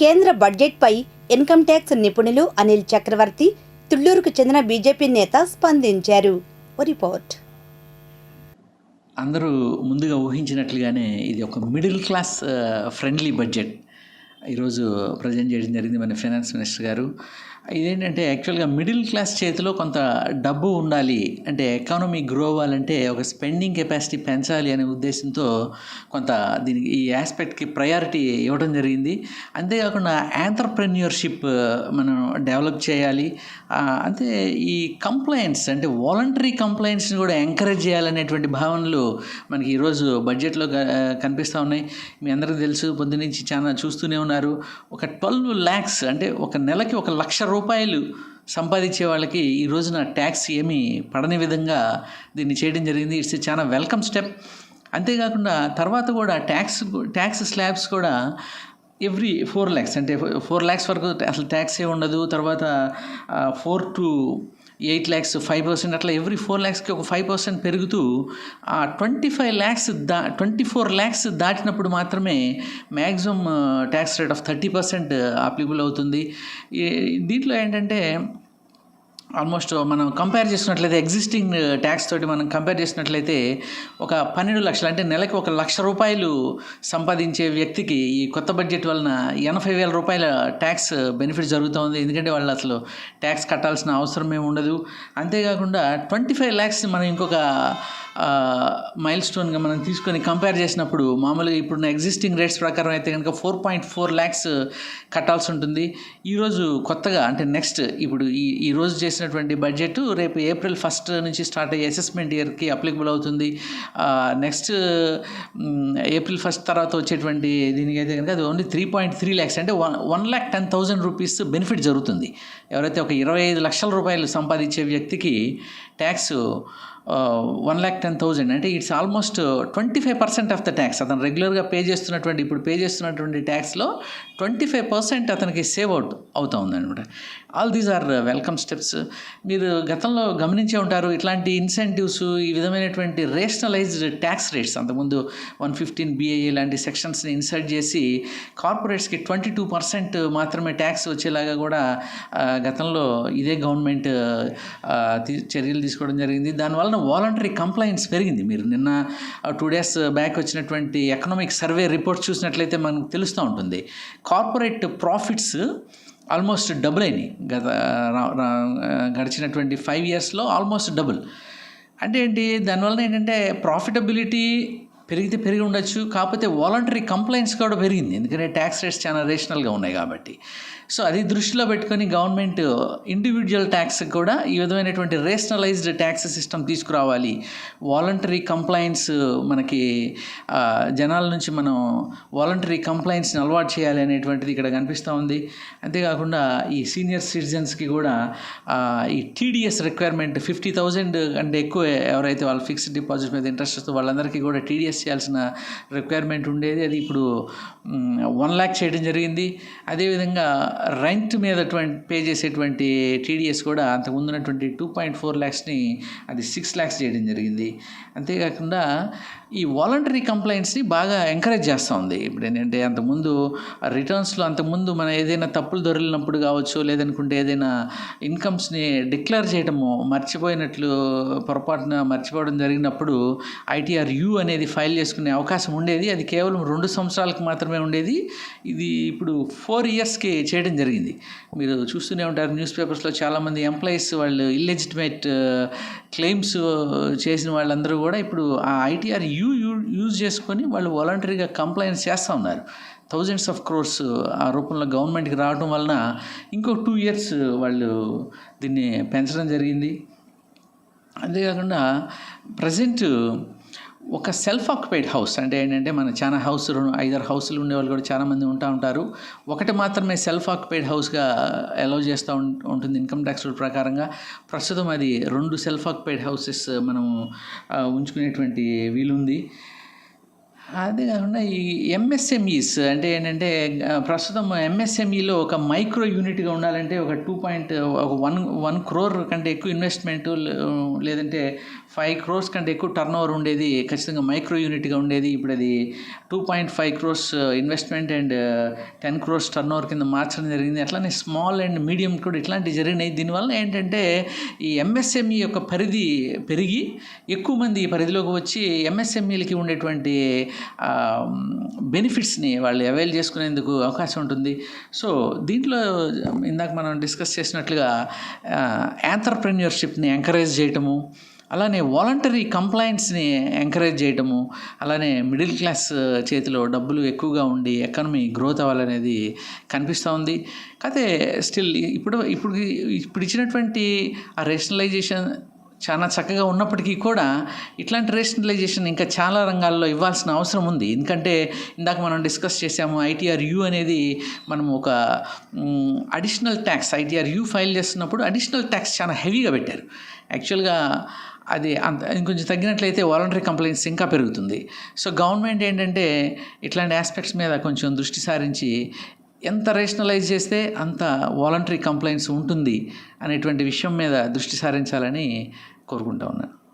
కేంద్ర బడ్జెట్పై ఇన్కమ్ట్యాక్స్ నిపుణులు అనిల్ చక్రవర్తి తుళ్ళూరుకు చెందిన బీజేపీ నేత స్పందించారు. రిపోర్ట్. అందరూ ముందుగా ఊహించినట్లుగానే ఇది ఒక మిడిల్ క్లాస్ ఫ్రెండ్లీ బడ్జెట్. ఈరోజు ప్రజెంట్ చేయడం జరిగింది మన ఫైనాన్స్ మినిస్టర్ గారు. ఇదేంటంటే యాక్చువల్గా మిడిల్ క్లాస్ చేతిలో కొంత డబ్బు ఉండాలి. అంటే ఎకానమీ గ్రో అవ్వాలంటే ఒక స్పెండింగ్ కెపాసిటీ పెంచాలి అనే ఉద్దేశంతో కొంత దీనికి ఈ ఆస్పెక్ట్కి ప్రయారిటీ ఇవ్వడం జరిగింది. అంతేకాకుండా ఆంటర్ప్రెన్యూర్షిప్ మనం డెవలప్ చేయాలి. అంతే ఈ కంప్లైంట్స్ అంటే వాలంటరీ కంప్లైంట్స్ని కూడా ఎంకరేజ్ చేయాలనేటువంటి భావనలు మనకి ఈరోజు బడ్జెట్లో కనిపిస్తూ ఉన్నాయి. మీ అందరికీ తెలుసు పొద్దునుంచి చాలా చూస్తూనే ఉన్నారు. ఒక ట్వెల్వ్ ల్యాక్స్ అంటే ఒక నెలకి ఒక లక్ష రూపాయలు రూపాయలు సంపాదించే వాళ్ళకి ఈ రోజున ట్యాక్స్ ఏమీ పడని విధంగా దీన్ని చేయడం జరిగింది. ఇట్స్ చాలా వెల్కమ్ స్టెప్. అంతేకాకుండా తర్వాత కూడా ట్యాక్స్ ట్యాక్స్ స్లాబ్స్ కూడా ఎవ్రీ ఫోర్ ల్యాక్స్ అంటే ఫోర్ ల్యాక్స్ వరకు అసలు ట్యాక్సే ఉండదు. తర్వాత four to eight lakhs five percent అట్లా ఎవ్రీ ఫోర్ ల్యాక్స్కి ఒక ఫైవ్ పర్సెంట్ పెరుగుతూ ఆ ట్వంటీ ఫైవ్ ల్యాక్స్ దా ట్వంటీ ఫోర్ ల్యాక్స్ దాటినప్పుడు మాత్రమే maximum tax rate of thirty percent applicable అవుతుంది. దీంట్లో ఏంటంటే ఆల్మోస్ట్ మనం కంపేర్ చేసినట్లయితే ఎగ్జిస్టింగ్ ట్యాక్స్ uh, తోటి మనం కంపేర్ చేసినట్లయితే ఒక పన్నెండు లక్షలు అంటే నెలకి ఒక లక్ష రూపాయలు సంపాదించే వ్యక్తికి ఈ కొత్త బడ్జెట్ వలన ఎనభై వేల రూపాయల ట్యాక్స్ బెనిఫిట్ uh, జరుగుతుంది. ఎందుకంటే వాళ్ళు అసలు ట్యాక్స్ కట్టాల్సిన అవసరం ఏమి ఉండదు. అంతేకాకుండా ట్వంటీ ఫైవ్ ల్యాక్స్ మనం ఇంకొక మైల్ స్టోన్గా మనం తీసుకొని కంపేర్ చేసినప్పుడు మామూలుగా ఇప్పుడున్న ఎగ్జిస్టింగ్ రేట్స్ ప్రకారం అయితే కనుక ఫోర్ పాయింట్ ఫోర్ ల్యాక్స్ కట్టాల్సి ఉంటుంది. ఈరోజు కొత్తగా అంటే నెక్స్ట్ ఇప్పుడు ఈ ఈ రోజు చేసినటువంటి బడ్జెట్ రేపు ఏప్రిల్ ఫస్ట్ నుంచి స్టార్ట్ అయ్యే అసెస్మెంట్ ఇయర్కి అప్లికబుల్ అవుతుంది. నెక్స్ట్ ఏప్రిల్ ఫస్ట్ తర్వాత వచ్చేటువంటి దీనికైతే కనుక అది only three point three lakhs అంటే one one lakh ten thousand rupees benefit జరుగుతుంది. ఎవరైతే ఒక ఇరవై ఐదు లక్షల రూపాయలు సంపాదించే వ్యక్తికి tax one lakh ten thousand అంటే it's almost twenty five percent of the tax అతను రెగ్యులర్గా పే చేస్తున్నటువంటి ఇప్పుడు పే చేస్తున్నటువంటి ట్యాక్స్లో ట్వంటీ ఫైవ్ పర్సెంట్ అతనికి సేవ్ అవుట్ అవుతా ఉందనమాట all these are welcome steps మీరు గతంలో గమనించే ఉంటారు ఇట్లాంటి ఇన్సెంటివ్స్ ఈ విధమైనటువంటి రేషనలైజ్డ్ ట్యాక్స్ రేట్స్ అంతకుముందు వన్ ఫిఫ్టీన్ బిఏఏ లాంటి సెక్షన్స్ని ఇన్సర్ట్ చేసి కార్పొరేట్స్కి ట్వంటీ టూ పర్సెంట్ మాత్రమే ట్యాక్స్ వచ్చేలాగా కూడా గతంలో ఇదే గవర్నమెంట్ చర్యలు తీసుకోవడం జరిగింది. దానివలన వాలంటరీ కంప్లైంట్స్ పెరిగింది. మీరు నిన్న టూ డేస్ బ్యాక్ వచ్చినటువంటి ఎకనామిక్ సర్వే రిపోర్ట్ చూసినట్లయితే మనకు తెలుస్తూ ఉంటుంది. కార్పొరేట్ ప్రాఫిట్స్ ఆల్మోస్ట్ డబుల్ అయినాయి. గత గడిచినటువంటి ఫైవ్ ఇయర్స్లో ఆల్మోస్ట్ డబుల్. అంటే ఏంటి? దానివల్ల ఏంటంటే ప్రాఫిటబిలిటీ పెరిగితే పెరిగి ఉండొచ్చు. కాకపోతే వాలంటరీ కంప్లైంట్స్ కూడా పెరిగింది. ఎందుకంటే ట్యాక్స్ రేట్స్ చాలా రేషనల్గా ఉన్నాయి కాబట్టి. సో అది దృష్టిలో పెట్టుకొని గవర్నమెంట్ ఇండివిజువల్ ట్యాక్స్ కూడా ఈ విధమైనటువంటి రేషనలైజ్డ్ ట్యాక్స్ సిస్టమ్ తీసుకురావాలి. వాలంటరీ కంప్లైంట్స్ మనకి జనాల నుంచి మనం వాలంటరీ కంప్లైంట్స్ని అలవాటు చేయాలి అనేటువంటిది ఇక్కడ కనిపిస్తూ ఉంది. అంతేకాకుండా ఈ సీనియర్ సిటిజన్స్కి కూడా ఈ టీడీఎస్ రిక్వైర్మెంట్ ఫిఫ్టీ థౌజండ్ అంటే ఎక్కువ ఎవరైతే వాళ్ళు ఫిక్స్డ్ డిపాజిట్ మీద ఇంట్రెస్ట్ వస్తుందో వాళ్ళందరికీ కూడా టీడీఎస్ చేయాల్సిన రిక్వైర్మెంట్ ఉండేది. అది ఇప్పుడు వన్ ల్యాక్ చేయడం జరిగింది. అదేవిధంగా రెంట్ మీద పే చేసేటువంటి టీడీఎస్ కూడా అంతకుముందు ఉన్నటువంటి టూ పాయింట్ ఫోర్ ల్యాక్స్ని అది సిక్స్ ల్యాక్స్ చేయడం జరిగింది. అంతేకాకుండా ఈ వాలంటరీ కంప్లైంట్స్ని బాగా ఎంకరేజ్ చేస్తూ ఉంది. ఇప్పుడు ఏంటంటే అంతకుముందు రిటర్న్స్లో అంతకుముందు మనం ఏదైనా తప్పులు దొరికినప్పుడు కావచ్చు లేదనుకుంటే ఏదైనా ఇన్కమ్స్ని డిక్లేర్ చేయడము మర్చిపోయినట్లు పొరపాటున మర్చిపోవడం జరిగినప్పుడు ఐటీఆర్ యూ అనేది ఫైల్ చేసుకునే అవకాశం ఉండేది. అది కేవలం రెండు సంవత్సరాలకు మాత్రమే ఉండేది. ఇది ఇప్పుడు ఫోర్ ఇయర్స్కి చేయడం జరిగింది. మీరు చూస్తూనే ఉంటారు న్యూస్ పేపర్స్లో చాలామంది ఎంప్లాయీస్ వాళ్ళు ఇల్లెజిటిమేట్ క్లెయిమ్స్ uh, uh, చేసిన వాళ్ళందరూ కూడా ఇప్పుడు ఆ ఐటీఆర్ యూ యూజ్ చేసుకొని వాళ్ళు వాలంటరీగా కంప్లైంట్స్ చేస్తూ ఉన్నారు. థౌజండ్స్ ఆఫ్ క్రోర్స్ ఆ రూపంలో గవర్నమెంట్కి రావడం వలన ఇంకో టూ ఇయర్స్ uh, వాళ్ళు దీన్ని పెంచడం జరిగింది. అంతేకాకుండా ప్రజెంట్ ఒక సెల్ఫ్ ఆక్యుపైడ్ హౌస్ అంటే ఏంటంటే మన చాలా హౌస్ రెండు ఐదారు హౌస్లు ఉండేవాళ్ళు కూడా చాలామంది ఉంటా ఉంటారు. ఒకటి మాత్రమే సెల్ఫ్ ఆక్యుపైడ్ హౌస్గా అలౌ చేస్తూ ఉంటుంది ఇన్కమ్ ట్యాక్స్ రూల్ ప్రకారంగా. ప్రస్తుతం అది రెండు సెల్ఫ్ ఆక్యుపైడ్ హౌసెస్ మనం ఉంచుకునేటువంటి వీలుంది. అదే కాకుండా ఈ ఎంఎస్ఎంఈస్ అంటే ఏంటంటే ప్రస్తుతం ఎంఎస్ఎంఈలో ఒక మైక్రో యూనిట్గా ఉండాలంటే ఒక టూ పాయింట్ ఒక వన్ వన్ క్రోర్ కంటే ఎక్కువ ఇన్వెస్ట్మెంట్ లేదంటే ఫైవ్ క్రోర్స్ కంటే ఎక్కువ టర్న్ ఓవర్ ఉండేది ఖచ్చితంగా మైక్రో యూనిట్గా ఉండేది. ఇప్పుడు అది two point five crores investment and ten crores turnover కింద మార్చడం జరిగింది. అట్లానే స్మాల్ అండ్ మీడియం కూడా ఇట్లాంటివి జరిగినాయి. దీనివల్ల ఏంటంటే ఈ ఎంఎస్ఎంఈ యొక్క పరిధి పెరిగి ఎక్కువ మంది ఈ పరిధిలోకి వచ్చి ఎంఎస్ఎంఈలకి ఉండేటువంటి బెనిఫిట్స్ని వాళ్ళు అవైల్ చేసుకునేందుకు అవకాశం ఉంటుంది. సో దీంట్లో ఇందాక మనం డిస్కస్ చేసినట్లుగా ఆంటర్ప్రెన్యూర్షిప్ని ఎంకరేజ్ చేయటము అలానే వాలంటరీ కంప్లైంట్స్ని ఎంకరేజ్ చేయటము అలానే మిడిల్ క్లాస్ చేతిలో డబ్బులు ఎక్కువగా ఉండి ఎకానమీ గ్రోత్ అవ్వాలనేది కనిపిస్తూ ఉంది. కాకపోతే స్టిల్ ఇప్పుడు ఇప్పుడు ఇప్పుడు ఇచ్చినటువంటి ఆ రేషనలైజేషన్ చాలా చక్కగా ఉన్నప్పటికీ కూడా ఇట్లాంటి రేషనలైజేషన్ ఇంకా చాలా రంగాల్లో ఇవ్వాల్సిన అవసరం ఉంది. ఎందుకంటే ఇందాక మనం డిస్కస్ చేసాము ఐటీఆర్ యూ అనేది మనం ఒక additional tax ITR U file చేస్తున్నప్పుడు అడిషనల్ ట్యాక్స్ చాలా హెవీగా పెట్టారు. యాక్చువల్గా అది అంత ఇంకొంచెం తగ్గినట్లయితే వాలంటరీ కంప్లైంట్స్ ఇంకా పెరుగుతుంది. సో గవర్నమెంట్ ఏంటంటే ఇట్లాంటి ఆస్పెక్ట్స్ మీద కొంచెం దృష్టి సారించి ఎంత రేషనలైజ్ చేస్తే అంత వాలంటరీ కంప్లైంట్స్ ఉంటుంది అనేటువంటి విషయం మీద దృష్టి సారించాలని కోరుకుంటా ఉన్నాను.